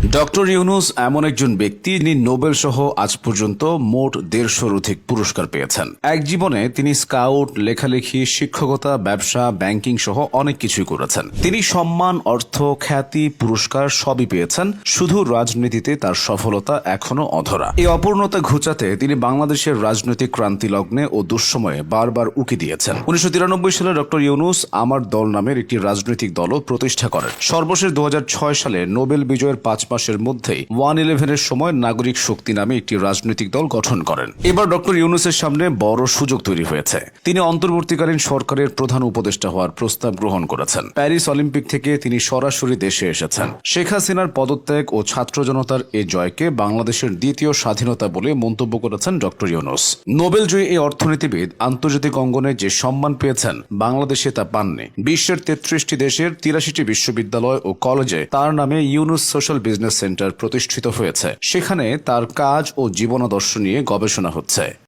Doctor Yunus এমন একজন ব্যক্তি যিনি নোবেল সহ আজ পর্যন্ত মোট দেড়শোর অধিক পুরস্কার পেয়েছেন। এক জীবনে তিনি স্কাউট, লেখালেখি, শিক্ষকতা, ব্যবসা, ব্যাংকিং সহ অনেক কিছুই করেছেন। তিনি সম্মান, অর্থ, খ্যাতি, পুরস্কার সবই পেয়েছেন। শুধু রাজনীতিতে তার সফলতা এখনও অধরা। এই অপূর্ণতা ঘুচাতে তিনি বাংলাদেশের রাজনৈতিক ক্রান্তি লগ্নে ও দুঃসময়ে বারবার উকি দিয়েছেন। উনিশশো তিরানব্বই সালে ডক্টর ইউনুস আমার দল নামের একটি রাজনৈতিক দলও প্রতিষ্ঠা করেন। সর্বশেষ দু হাজার ছয় সালে নোবেল বিজয়ের পাঁচ মাসের মধ্যেই ওয়ান ইলেভেনের সময় নাগরিক শক্তি নামে একটি রাজনৈতিক দল গঠন করেন। এবার ডক্টর ইউনুসের সামনে বড় সুযোগ তৈরি হয়েছে। তিনি অন্তর্বর্তীকালীন সরকারের প্রধান উপদেষ্টা হওয়ার প্রস্তাব গ্রহণ করেছেন। প্যারিস অলিম্পিক থেকে তিনি সরাসরি দেশে এসেছেন। শেখ হাসিনার পদত্যাগ ও ছাত্র জনতার এই জয়কে বাংলাদেশের দ্বিতীয় স্বাধীনতা বলে মন্তব্য করেছেন ডক্টর ইউনুস। নোবেল জয়ী এই অর্থনীতিবিদ আন্তর্জাতিক অঙ্গনে যে সম্মান পেয়েছেন, বাংলাদেশে তা পাননি। বিশ্বের তেত্রিশটি দেশের তিরাশিটি বিশ্ববিদ্যালয় ও কলেজে তার নামে ইউনুস সোশ্যাল বিজনেস সেন্টার প্রতিষ্ঠিত হয়েছে। সেখানে তার কাজ ও জীবনাদর্শ নিয়ে গবেষণা হচ্ছে।